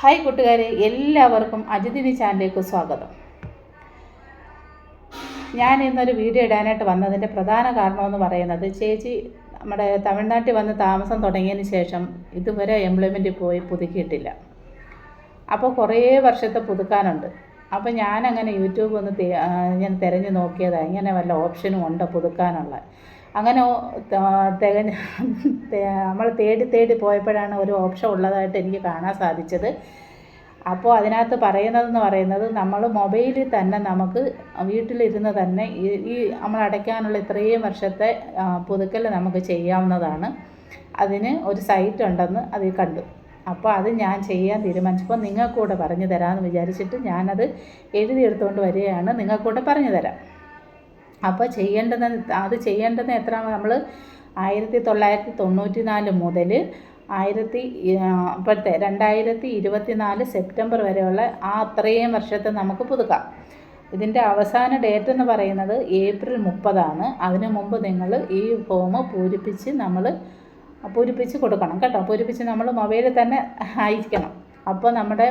Hi കൂട്ടുകാരെ എല്ലാവർക്കും അജിതിനി ചാനലിലേക്ക് സ്വാഗതം. ഞാൻ ഇന്നൊരു വീഡിയോ ഇടാനായിട്ട് വന്നതിന്റെ പ്രധാന കാരണമെന്ന് പറയുന്നത് ചേച്ചി നമ്മുടെ തമിഴ്നാട്ടിൽ വന്ന് താമസം തുടങ്ങിയതിന് ശേഷം ഇതുവരെ എംപ്ലോയ്മെന്റ് പോയി പുതുക്കിയിട്ടില്ല. അപ്പോൾ കുറേ വർഷത്തെ പുതുക്കാനുണ്ട്. അപ്പോൾ ഞാനങ്ങനെ യൂട്യൂബ് ഒന്ന് ഞാൻ തിരഞ്ഞു നോക്കിയതാണ് ഇങ്ങനെ വല്ല ഓപ്ഷനും ഉണ്ടോ പുതുക്കാനുള്ള? അങ്ങനെ തികഞ്ഞ നമ്മൾ തേടി തേടി പോയപ്പോഴാണ് ഒരു ഓപ്ഷൻ ഉള്ളതായിട്ട് എനിക്ക് കാണാൻ സാധിച്ചത്. അപ്പോൾ അതിനകത്ത് പറയുന്നതെന്ന് പറയുന്നത് നമ്മൾ മൊബൈലിൽ തന്നെ നമുക്ക് വീട്ടിലിരുന്ന് തന്നെ ഈ നമ്മൾ അടയ്ക്കാനുള്ള ഇത്രയും വർഷത്തെ പുതുക്കൽ നമുക്ക് ചെയ്യാവുന്നതാണ്. അതിന് ഒരു സൈറ്റ് ഉണ്ടെന്ന് അതിൽ കണ്ടു. അപ്പോൾ അത് ഞാൻ ചെയ്യാൻ തീരുമാനിച്ചപ്പോൾ നിങ്ങൾക്കൂടെ പറഞ്ഞു തരാമെന്ന് വിചാരിച്ചിട്ട് ഞാനത് എഴുതിയെടുത്തുകൊണ്ട് വരികയാണ്. നിങ്ങൾക്കൂടെ പറഞ്ഞു തരാം. അപ്പോൾ ചെയ്യേണ്ടത് അത് ചെയ്യേണ്ടത് എത്ര നമ്മൾ ആയിരത്തി തൊള്ളായിരത്തി തൊണ്ണൂറ്റി നാല് മുതൽ ആയിരത്തി ഇപ്പോഴത്തെ രണ്ടായിരത്തി ഇരുപത്തി നാല് സെപ്റ്റംബർ വരെയുള്ള ആ അത്രയും വർഷത്തെ നമുക്ക് പുതുക്കാം. ഇതിന്റെ അവസാന ഡേറ്റ് എന്ന് പറയുന്നത് ഏപ്രിൽ മുപ്പതാണ്. അതിനു മുമ്പ് നിങ്ങൾ ഈ ഫോം പൂരിപ്പിച്ച് നമ്മൾ പൂരിപ്പിച്ച് കൊടുക്കണം കേട്ടോ. പൂരിപ്പിച്ച് നമ്മൾ മൊബൈലിൽ തന്നെ അയക്കണം. അപ്പോൾ നമ്മുടെ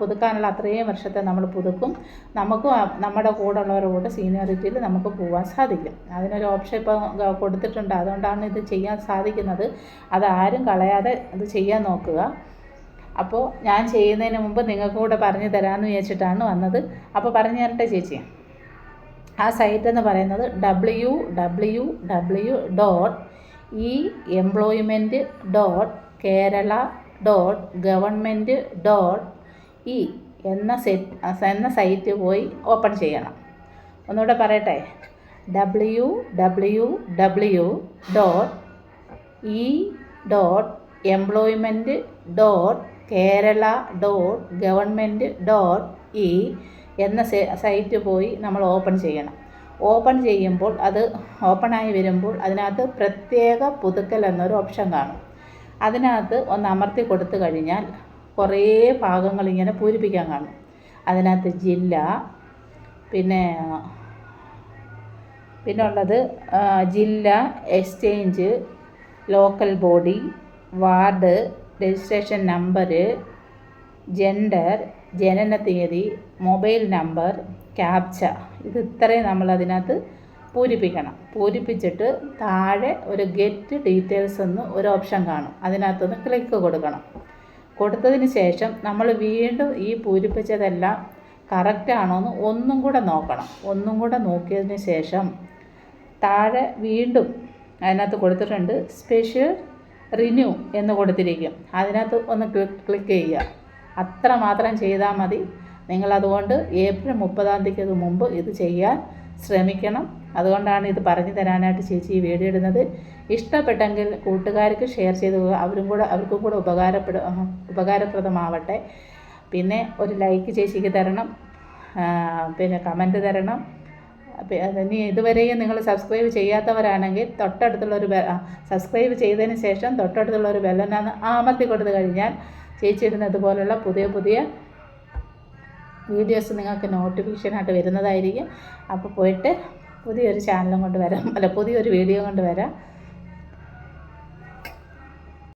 പുതുക്കാനുള്ള അത്രയും വർഷത്തെ നമ്മൾ പുതുക്കും. നമുക്കും നമ്മുടെ കൂടെ ഉള്ളവരോട് സീനിയോറിറ്റിയിൽ നമുക്ക് പോകാൻ സാധിക്കും. അതിനൊരു ഓപ്ഷൻ ഇപ്പോൾ കൊടുത്തിട്ടുണ്ട്. അതുകൊണ്ടാണ് ഇത് ചെയ്യാൻ സാധിക്കുന്നത്. അത് ആരും കളയാതെ ഇത് ചെയ്യാൻ നോക്കുക. അപ്പോൾ ഞാൻ ചെയ്യുന്നതിന് മുമ്പ് നിങ്ങൾക്ക് കൂടെ പറഞ്ഞു തരാമെന്ന് വിചാരിച്ചിട്ടാണ് വന്നത്. അപ്പോൾ പറഞ്ഞു തരട്ടെ ചേച്ചി. ആ സൈറ്റ് എന്ന് പറയുന്നത് W W W dot E employment dot Kerala dot government dot E എന്ന സെറ്റ് എന്ന സൈറ്റ് പോയി ഓപ്പൺ ചെയ്യണം. ഒന്നുകൂടെ പറയട്ടെ. W W W dot E dot employment dot Kerala dot government dot E എന്ന സൈറ്റ് പോയി നമ്മൾ ഓപ്പൺ ചെയ്യണം. ഓപ്പൺ ചെയ്യുമ്പോൾ അത് ഓപ്പണായി വരുമ്പോൾ അതിനകത്ത് പ്രത്യേക പുതുക്കൽ എന്നൊരു ഓപ്ഷൻ കാണും. അതിനകത്ത് ഒന്ന് അമർത്തി കൊടുത്തു കഴിഞ്ഞാൽ കുറേ ഭാഗങ്ങൾ ഇങ്ങനെ പൂരിപ്പിക്കാൻ കാണും. അതിനകത്ത് ജില്ല പിന്നെ പിന്നെ ഉള്ളത് ജില്ല exchange local body ward registration number gender ജനന തീയതി മൊബൈൽ നമ്പർ ക്യാപ്ച. ഇത് ഇത്രയും നമ്മൾ അതിനകത്ത് പൂരിപ്പിക്കണം. പൂരിപ്പിച്ചിട്ട് താഴെ ഒരു ഗെറ്റ് ഡീറ്റെയിൽസ് എന്ന് ഒരു ഓപ്ഷൻ കാണും. അതിനകത്തുനിന്ന് ക്ലിക്ക് കൊടുക്കണം. കൊടുത്തതിന് ശേഷം നമ്മൾ വീണ്ടും ഈ പൂരിപ്പിച്ചതെല്ലാം കറക്റ്റ് ആണോ എന്ന് ഒന്നും കൂടെ നോക്കണം. ഒന്നും കൂടെ നോക്കിയതിന് ശേഷം താഴെ വീണ്ടും അതിനകത്ത് കൊടുത്തിട്ടുണ്ട് സ്പെഷ്യൽ റിന്യൂ എന്ന് കൊടുത്തിരിക്കും. അതിനകത്ത് ഒന്ന് ക്ലിക്ക് ചെയ്യുക. അത്ര മാത്രം ചെയ്താൽ മതി. നിങ്ങളതുകൊണ്ട് ഏപ്രിൽ മുപ്പതാം തീയതിക്ക് മുമ്പ് ഇത് ചെയ്യാൻ ശ്രമിക്കണം. അതുകൊണ്ടാണ് ഇത് പറഞ്ഞു തരാനായിട്ട് ചേച്ചി ഈ വീഡിയോ ഇടുന്നത്. ഇഷ്ടപ്പെട്ടെങ്കിൽ കൂട്ടുകാർക്ക് ഷെയർ ചെയ്ത് അവരും കൂടെ അവർക്കും കൂടെ ഉപകാരപ്പെട ഉപകാരപ്രദമാവട്ടെ. പിന്നെ ഒരു ലൈക്ക് ചേച്ചിക്ക് തരണം. പിന്നെ കമന്റ് തരണം. ഇനി ഇതുവരെയും നിങ്ങൾ സബ്സ്ക്രൈബ് ചെയ്യാത്തവരാണെങ്കിൽ തൊട്ടടുത്തുള്ള ഒരു സബ്സ്ക്രൈബ് ചെയ്തതിന് ശേഷം തൊട്ടടുത്തുള്ള ഒരു ബെല്ലനാന്ന് അമർത്തി കൊടുത്തു കഴിഞ്ഞാൽ ചേച്ചി ഇടുന്നത് പോലുള്ള പുതിയ പുതിയ വീഡിയോസ് നിങ്ങൾക്ക് നോട്ടിഫിക്കേഷനായിട്ട് വരുന്നതായിരിക്കും. അപ്പോൾ പോയിട്ട് പുതിയൊരു ചാനലും കൊണ്ട് വരാം. അല്ല പുതിയൊരു വീഡിയോ കൊണ്ട് വരാം.